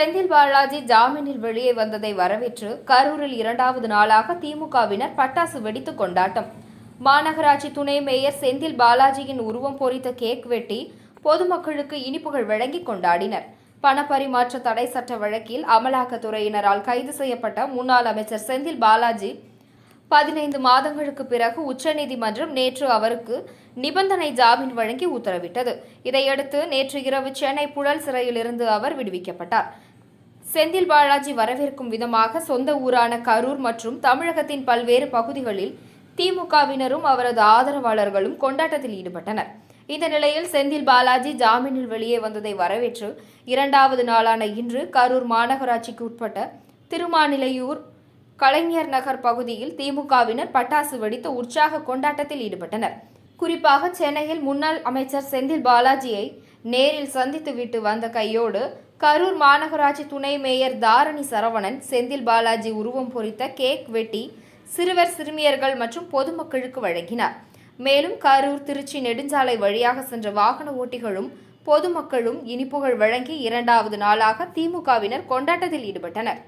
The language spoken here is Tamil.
செந்தில் பாலாஜி ஜாமீனில் வெளியே வந்ததை வரவேற்று கரூரில் இரண்டாவது நாளாக திமுகவினர் பட்டாசு வெடித்து கொண்டாட்டம். மாநகராட்சி துணை மேயர் செந்தில் பாலாஜியின் உருவம் பொறித்த கேக் வெட்டி பொதுமக்களுக்கு இனிப்புகள் வழங்கி கொண்டாடினர். பணப்பரிமாற்ற தடை சட்ட வழக்கில் அமலாக்கத்துறையினரால் கைது செய்யப்பட்ட முன்னாள் அமைச்சர் செந்தில் பாலாஜி பதினைந்து மாதங்களுக்கு பிறகு உச்சநீதிமன்றம் நேற்று அவருக்கு நிபந்தனை ஜாமீன் வழங்கி உத்தரவிட்டது. இதையடுத்து நேற்று இரவு சென்னை புழல் சிறையிலிருந்து அவர் விடுவிக்கப்பட்டார். செந்தில் பாலாஜி வரவேற்கும் விதமாக சொந்த ஊரான கரூர் மற்றும் தமிழகத்தின் பல்வேறு பகுதிகளில் திமுகவினரும் அவரது ஆதரவாளர்களும் கொண்டாட்டத்தில் ஈடுபட்டனர். இந்த நிலையில் செந்தில் பாலாஜி ஜாமீனில் வெளியே வந்ததை வரவேற்று இரண்டாவது நாளான இன்று கரூர் மாநகராட்சிக்கு உட்பட்ட திருமாநிலையூர் கலைஞர் நகர் பகுதியில் திமுகவினர் பட்டாசு வெடித்து உற்சாக கொண்டாட்டத்தில் ஈடுபட்டனர். குறிப்பாக சென்னையில் முன்னாள் அமைச்சர் செந்தில் பாலாஜியை நேரில் சந்தித்துவிட்டு வந்த கையோடு கரூர் மாநகராட்சி துணை மேயர் தாரணி சரவணன் செந்தில் பாலாஜி உருவம் பொறித்த கேக் வெட்டி சிறுவர் சிறுமியர்கள் மற்றும் பொதுமக்களுக்கு வழங்கினார். மேலும் கரூர் திருச்சி நெடுஞ்சாலை வழியாக சென்ற வாகன ஓட்டிகளும் பொதுமக்களும் இனிப்புகள் வழங்கி இரண்டாவது நாளாக திமுகவினர் கொண்டாட்டத்தில் ஈடுபட்டனர்.